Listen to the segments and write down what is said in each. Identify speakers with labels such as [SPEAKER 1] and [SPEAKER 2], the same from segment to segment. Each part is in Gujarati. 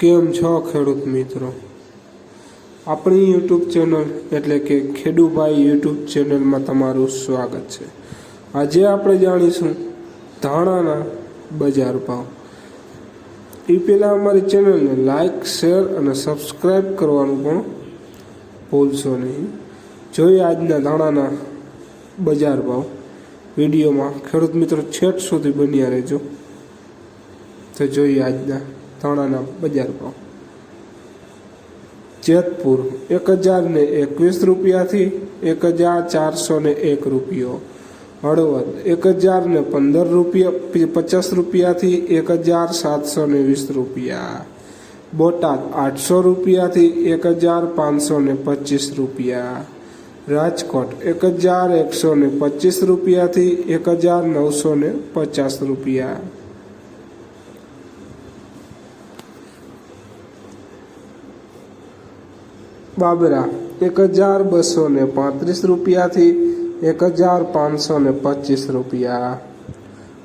[SPEAKER 1] કેમ છો ખેડૂત મિત્રો? આપણી યુટ્યુબ ચેનલ એટલે કે ખેડૂભાઈ યુટ્યુબ ચેનલમાં તમારું સ્વાગત છે. આજે આપણે જાણીશું ધાણાના બજાર ભાવ. એ પહેલાં અમારી ચેનલને લાઈક, શેર અને સબસ્ક્રાઈબ કરવાનું પણ ભૂલશો નહીં. જોઈએ આજના ધાણાના બજાર ભાવ. વિડીયોમાં ખેડૂત મિત્રો છેટ સુધી બન્યા રહેજો. તો જોઈએ આજના ધાણાના બજાર ભાવ જેતપુર એક હજાર ને એકવીસ રૂપિયાથી એક હજાર ચારસો ને એક રૂપિયો. હળવદ એક હજાર ને પંદર રૂપિયા પચાસ રૂપિયાથી એક હજાર સાતસો ને વીસ રૂપિયા. બોટાદ આઠસો રૂપિયાથી એક હજાર પાંચસો ને પચીસ રૂપિયા. રાજકોટ એક હજાર એકસો ને પચીસ રૂપિયાથી એક હજાર નવસો ને પચાસ રૂપિયા. બાબરા, એક હજાર બસો ને પાંત્રીસ રૂપિયાથી એક હજાર પાંચસો ને પચીસ રૂપિયા.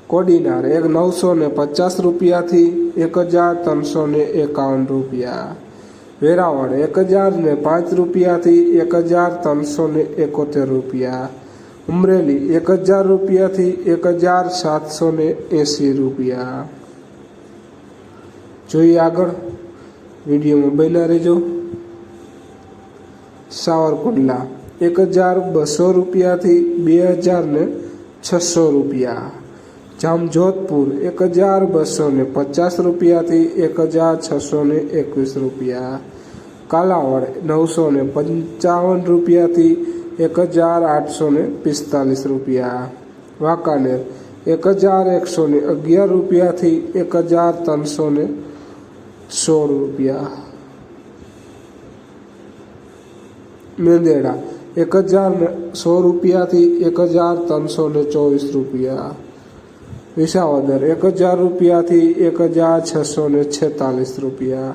[SPEAKER 1] કોડીનાર, એક નવસો ને પચાસ રૂપિયાથી એક હજાર ત્રણસો ને એકાવન રૂપિયા. વેરાવળ, એક હજાર ને પાંચ રૂપિયાથી એક હજાર ત્રણસો ને એકોતેર રૂપિયા. ઉમરેલી, એક હજાર રૂપિયાથી એક હજાર સાતસો ને એંસી રૂપિયા. જોઈએ આગળ વિડીયોમાં બન્યા રહેજો. સાવરકુંડલા. એક હજાર બસો રૂપિયાથી બે હજાર ને છસો રૂપિયા. જામજોધપુર, એક હજાર બસો ને પચાસ રૂપિયાથી એક હજાર છસો ને એકવીસ રૂપિયા. કાલાવડ, નવસો ને પંચાવન રૂપિયાથી એક હજાર આઠસો ને પિસ્તાલીસ રૂપિયા. વાંકાનેર, એક હજાર એકસો ને અગિયાર રૂપિયાથી એક હજાર ત્રણસો ને સોળ રૂપિયા. મેંદેડા. એક હજાર સો રૂપિયાથી એક હજાર ત્રણસો ને ચોવીસ રૂપિયા. વિસાવદર એક હજાર રૂપિયાથી એક હજાર છસો ને છેતાલીસ રૂપિયા.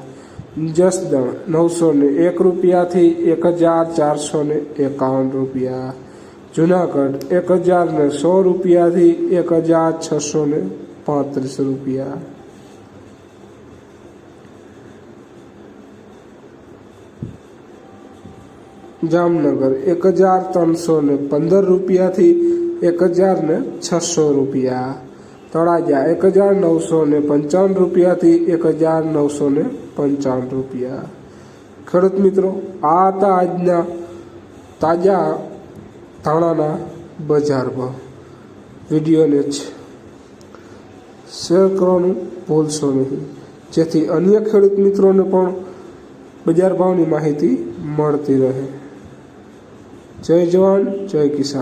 [SPEAKER 1] જસદણ નવસો ને એક રૂપિયાથી એક હજાર ચારસો ને એકાવન રૂપિયા. જુનાગઢ. એક હજાર ને સો રૂપિયાથી એક હજાર છસો ને પાંત્રીસ રૂપિયા. જામનગર એક હજાર ત્રણસો ને પંદર રૂપિયાથી એક હજાર ને છસો રૂપિયા. તળાજા એક હજાર નવસો ને પંચાવન રૂપિયાથી એક હજાર નવસો ને પંચાવન રૂપિયા. ખેડૂત મિત્રો, આ હતા આજના તાજા ધાણાના બજાર ભાવ. વિડીયોને જ શેર કરવાનું ભૂલશો નહીં. જેથી અન્ય ખેડૂત મિત્રોને પણ બજાર ભાવની માહિતી મળતી રહે. જય જવાન જય કિસાન.